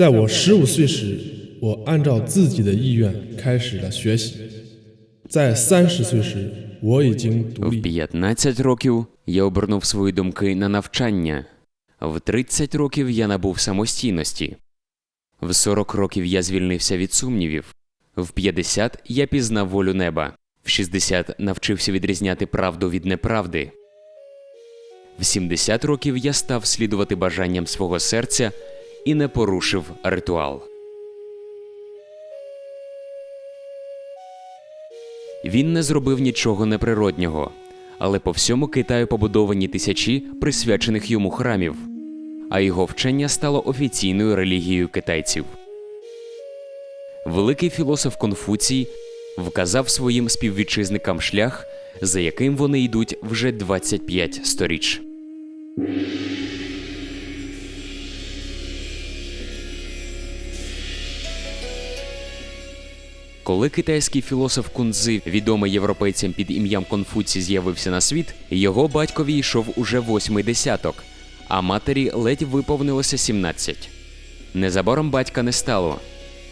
在我十五岁时，我按照自己的意愿开始了学习。在三十岁时，我已经独 В 立。 15 років я обернув свої думки на навчання. В 30 років я набув самостійності. В 40 років я звільнився від сумнівів. В 50 я пізнав волю неба. В 60 навчився відрізняти правду від неправди. В 70 років я став слідувати бажанням свого серця і не порушив ритуал. Він не зробив нічого неприроднього, але по всьому Китаю побудовані тисячі присвячених йому храмів, а його вчення стало офіційною релігією китайців. Великий філософ Конфуцій вказав своїм співвітчизникам шлях, за яким вони йдуть вже 25 сторіч. Коли китайський філософ Кунцзи, відомий європейцям під ім'ям Конфуцій, з'явився на світ, його батькові йшов уже восьмий десяток, а матері ледь виповнилося 17. Незабаром батька не стало.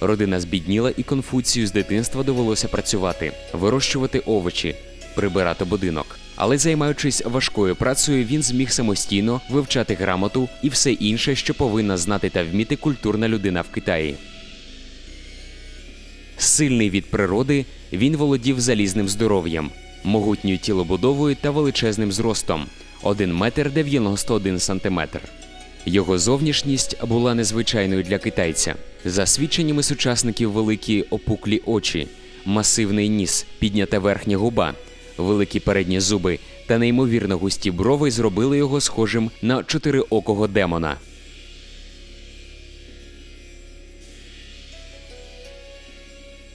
Родина збідніла, і Конфуцію з дитинства довелося працювати, вирощувати овочі, прибирати будинок. Але займаючись важкою працею, він зміг самостійно вивчати грамоту і все інше, що повинна знати та вміти культурна людина в Китаї. Сильний від природи, він володів залізним здоров'ям, могутньою тілобудовою та величезним зростом 1 метр 91 сантиметр. Його зовнішність була незвичайною для китайця. За свідченнями сучасників великі опуклі очі, масивний ніс, піднята верхня губа, великі передні зуби та неймовірно густі брови зробили його схожим на чотириокого демона.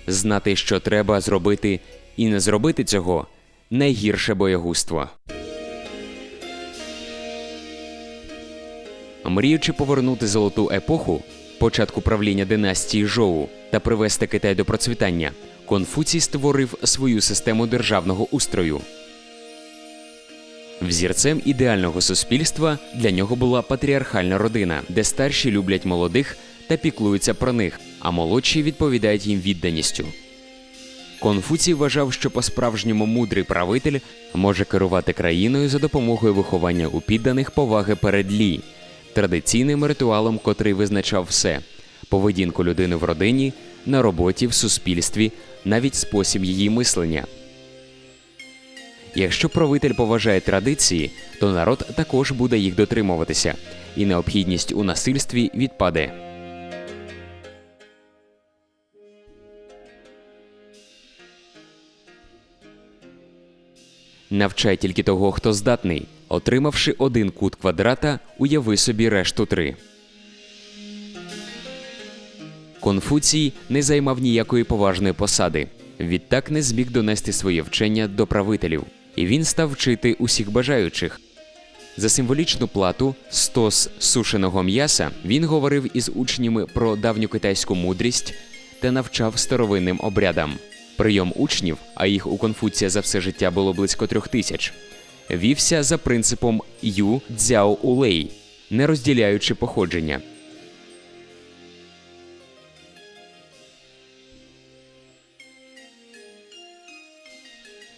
Знати, що треба зробити, і не зробити цього найгірше боягузтво. Мріючи повернути золоту епоху, початку правління династії Жоу та привести Китай до процвітання, Конфуцій створив свою систему державного устрою. Взірцем ідеального суспільства для нього була патріархальна родина, де старші люблять молодих та піклуються про них, а молодші відповідають їм відданістю. Конфуцій вважав, що по-справжньому мудрий правитель може керувати країною за допомогою виховання у підданих поваги перед лі, традиційним ритуалом, котрий визначав все поведінку людини в родині, на роботі, в суспільстві, навіть спосіб її мислення. Якщо правитель поважає традиції, то народ також буде їх дотримуватися, і необхідність у насильстві відпаде. Навчай тільки того, хто здатний. Отримавши один кут квадрата, уяви собі решту три. Конфуцій не займав ніякої поважної посади. Відтак не зміг донести своє вчення до правителів, і він став вчити усіх бажаючих. За символічну плату стос сушеного м'яса він говорив із учнями про давню китайську мудрість та навчав старовинним обрядам. Прийом учнів, а їх у Конфуція за все життя було близько трьох тисяч, вівся за принципом ю дзяо улей, не розділяючи походження.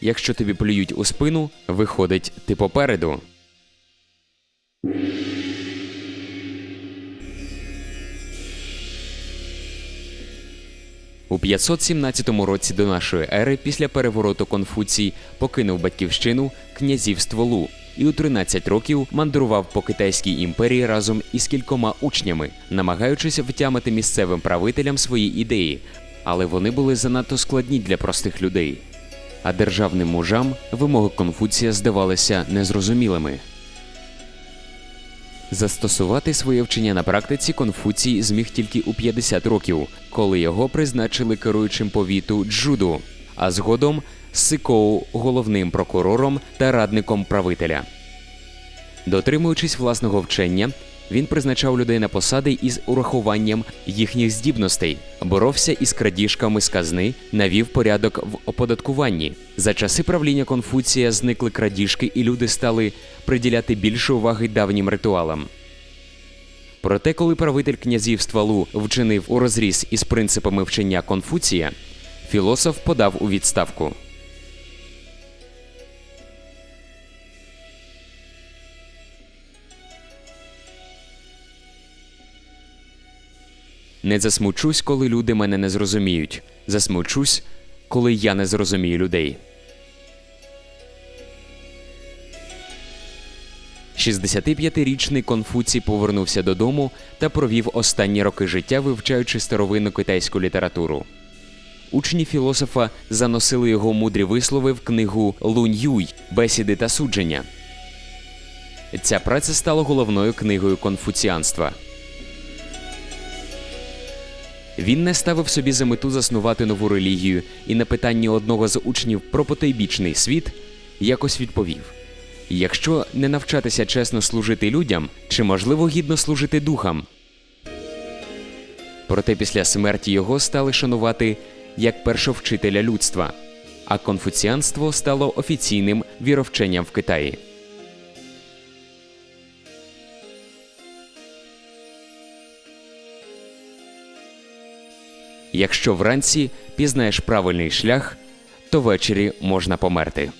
Якщо тобі плюють у спину, виходить ти попереду. У 517 році до нашої ери після перевороту Конфуцій покинув батьківщину князівство Лу і у 13 років мандрував по Китайській імперії разом із кількома учнями, намагаючись втямити місцевим правителям свої ідеї, але вони були занадто складні для простих людей. А державним мужам вимоги Конфуція здавалися незрозумілими. Застосувати своє вчення на практиці Конфуцій зміг тільки у 50 років, коли його призначили керуючим повіту Джуду, а згодом Сикоу головним прокурором та радником правителя. Дотримуючись власного вчення, він призначав людей на посади із урахуванням їхніх здібностей, боровся із крадіжками з казни, навів порядок в оподаткуванні. За часи правління Конфуція зникли крадіжки, і люди стали приділяти більше уваги давнім ритуалам. Проте, коли правитель князівства Лу вчинив у розріз із принципами вчення Конфуція, філософ подав у відставку. Не засмучусь, коли люди мене не зрозуміють. Засмучусь, коли я не зрозумію людей. 65-річний Конфуцій повернувся додому та провів останні роки життя, вивчаючи старовинну китайську літературу. Учні філософа заносили його мудрі вислови в книгу Лунь Юй Бесіди та судження. Ця праця стала головною книгою конфуціанства. Він не ставив собі за мету заснувати нову релігію і на питання одного з учнів про потойбічний світ якось відповів: якщо не навчатися чесно служити людям, чи можливо гідно служити духам? Проте після смерті його стали шанувати як першовчителя людства, а конфуціанство стало офіційним віровченням в Китаї. Якщо вранці пізнаєш правильний шлях, то ввечері можна померти.